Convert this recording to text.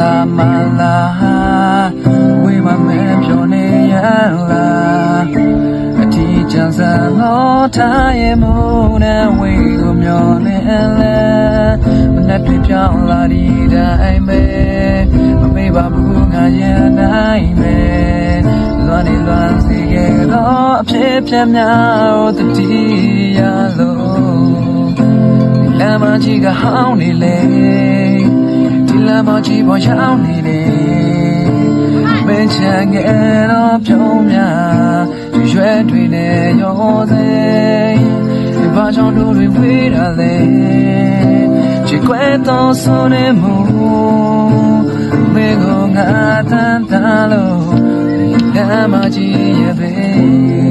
လာမလာဝေးမမဲပြောနေရလားအတီးချမ်းစားလို့ထားရဲ့မူနဲ့ဝေးကိုမျောနေလဲမနဲ့ပြပြောင်းလာဒီတိုင်းပဲမမေ့ပါဘူးငါရဲ့နိုင်ပဲလွမ်းနေလွမ်းစီခဲ့တော့အဖြစ်ပြက်များကိုတတိယလို့လမ်းမကြီးကဟောင်းနေလေဒီ လမ်းမကြီးပေါ်ရောက်နေလေမင်းချင်ငယ်တော့ပြုံးများရွယ်တွေနဲ့ရောစေဒီဘာကြောင့်တို့တွေဝေးတာလဲချစ်ခွဲတော့ဆိုနေမှုမင်းကငါတန်တလို့လမ်းမကြီးရဲ့ပဲ